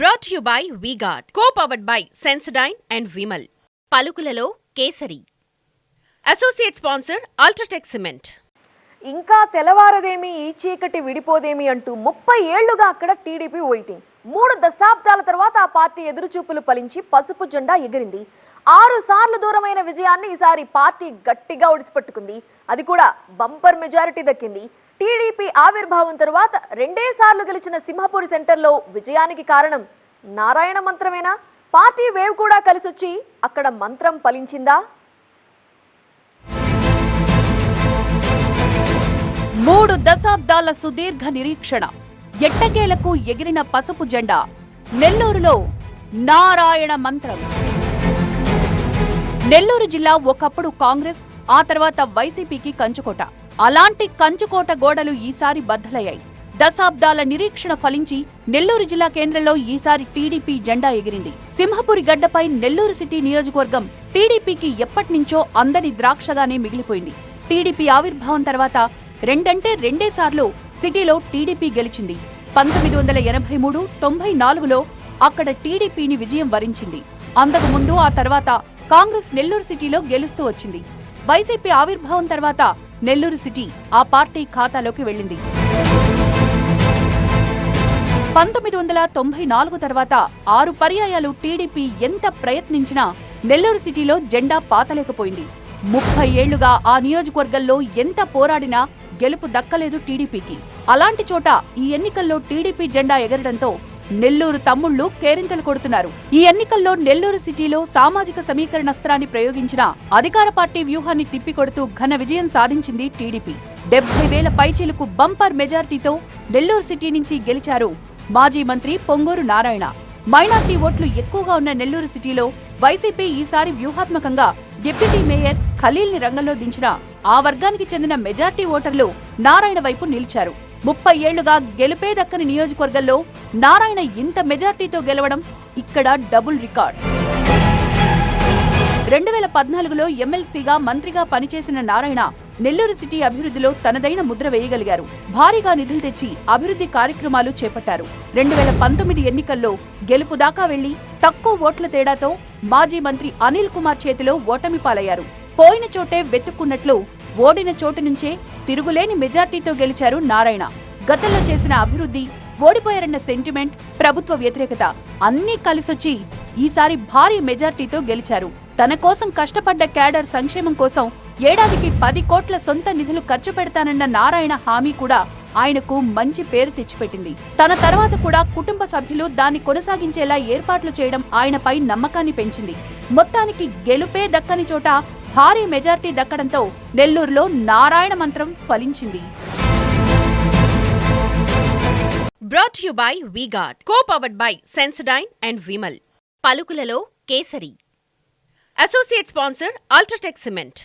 Brought you by VGuard co powered by Sensodyne and Vimal పలుకులలో Kesari. Associate sponsor UltraTech cement ఇంకా తెల్లవారదేమి ఈ చీకటి విడిపోదేమి అంటూ ముప్పై ఏళ్ళుగా అక్కడ టీడీపీ వెయిటింగ్ మూడు దశాబ్దాల తర్వాత ఆ పార్టీ ఎదురుచూపులు ఫలించి పసుపు జెండా ఎగిరింది. ఆరు సార్లు దూరమైన విజయాన్ని ఈసారి పార్టీ గట్టిగా ఒడిసిపట్టుకుంది. అది కూడా బంపర్ మెజారిటీ దక్కింది. టీడీపీ ఆవిర్భావం తరువాత రెండే సార్లు గెలిచిన సింహపూర్ సెంటర్లో విజయానికి కారణం నారాయణ మంత్రమేనా? పార్టీ వేవ్ కూడా కలిసొచ్చి అక్కడ మంత్రం ఫలించిందా? మూడు దశాబ్దాల సుదీర్ఘ నిరీక్షణ ఎట్టకేలకు ఎగిరిన పసుపు జెండా నెల్లూరులో నారాయణ మంత్రం. నెల్లూరు జిల్లా ఒకప్పుడు కాంగ్రెస్ ఆ తర్వాత వైసీపీకి కంచుకోట. అలాంటి కంచుకోట గోడలు ఈసారి బద్దలయ్యాయి. దశాబ్దాల నిరీక్షణ ఫలించి నెల్లూరు జిల్లా కేంద్రంలో ఈసారి టీడీపీ జెండా ఎగిరింది. సింహపురి గడ్డపై నెల్లూరు సిటీ నియోజకవర్గం టీడీపీకి ఎప్పటినుంచో అందని ద్రాక్షగానే మిగిలిపోయింది. టీడీపీ ఆవిర్భావం తర్వాత రెండంటే రెండేసార్లు సిటీలో టీడీపీ గెలిచింది. పంతొమ్మిది వందల ఎనభై మూడు తొంభై నాలుగులో అక్కడ టీడీపీని విజయం వరించింది. అంతకు ముందు ఆ తర్వాత కాంగ్రెస్ నెల్లూరు సిటీలో గెలుస్తూ వచ్చింది. వైసీపీ ఆవిర్భావం తర్వాత నెల్లూరు సిటీ ఆ పార్టీ ఖాతాలోకి వెళ్ళింది. పంతొమ్మిది వందల తొంభై నాలుగు తర్వాత ఆరు పర్యాయాలు టీడీపీ ఎంత ప్రయత్నించినా నెల్లూరు సిటీలో జెండా పాతలేకపోయింది. ముప్పై ఏళ్ళుగా ఆ నియోజకవర్గంలో ఎంత పోరాడినా గెలుపు దక్కలేదు టీడీపీకి. అలాంటి చోట ఈ ఎన్నికల్లో టీడీపీ జెండా ఎగరడంతో నెల్లూరు తమ్ముళ్ళు కేరింతలు కొడుతున్నారు. ఈ ఎన్నికల్లో నెల్లూరు సిటీలో సామాజిక సమీకరణస్త్రాన్ని ప్రయోగించిన అధికార పార్టీ వ్యూహాన్ని తిప్పికొడుతూ ఘన విజయం సాధించింది టీడీపీ. డెబ్బై వేల పైచీలకు బంపర్ మెజార్టీతో నెల్లూరు సిటీ నుంచి గెలిచారు మాజీ మంత్రి పొంగూరు నారాయణ. మైనార్టీ ఓట్లు ఎక్కువగా ఉన్న నెల్లూరు సిటీలో వైసీపీ ఈసారి వ్యూహాత్మకంగా డిప్యూటీ మేయర్ ఖలీల్ని రంగంలో దించిన ఆ వర్గానికి చెందిన మెజార్టీ ఓటర్లు నారాయణ వైపు నిలిచారు. ముప్పై ఏళ్ళుగా గెలుపే దక్కని నియోజకవర్గంలో నారాయణ ఇంత మెజార్టీతో గెలవడం ఇక్కడ డబుల్ రికార్డ్. రెండు వేల పద్నాలుగులో ఎమ్మెల్సీగా మంత్రిగా పనిచేసిన నారాయణ నెల్లూరు సిటీ అభివృద్ధిలో తనదైన ముద్ర వేయగలిగారు. భారీగా నిధులు తెచ్చి అభివృద్ధి కార్యక్రమాలు చేపట్టారు. రెండు వేల పంతొమ్మిది ఎన్నికల్లో గెలుపు దాకా వెళ్ళి తక్కువ ఓట్ల తేడాతో మాజీ మంత్రి అనిల్ కుమార్ చేతిలో ఓటమి పాలయ్యారు. పోయిన చోటే వెతుక్కున్నట్లు ఓడిన చోటు నుంచే తిరుగులేని మెజార్టీతో గెలిచారు నారాయణ. గతంలో చేసిన అభివృద్ధి ఓడిపోయారన్న సెంటిమెంట్ ప్రభుత్వ వ్యతిరేకత అన్నీ కలిసొచ్చి ఈసారి భారీ మెజార్టీతో గెలిచారు. తన కోసం కష్టపడ్డ క్యాడర్ సంక్షేమం కోసం ఏడాదికి పది కోట్ల సొంత నిధులు ఖర్చు పెడతానన్న నారాయణ హామీ కూడా ఆయనకు మంచి పేరు తెచ్చిపెట్టింది. తన తర్వాత కూడా కుటుంబ సభ్యులు దాన్ని కొనసాగించేలా ఏర్పాట్లు చేయడం ఆయనపై నమ్మకాన్ని పెంచింది. మొత్తానికి గెలుపే దక్కని చోట భారీ మెజార్టీ దక్కడంతో నెల్లూరులో నారాయణ మంత్రం ఫలించింది. Brought you by VGuard co powered by Sensodyne and Vimal పలుకులలో Kesari. Associate sponsor UltraTech cement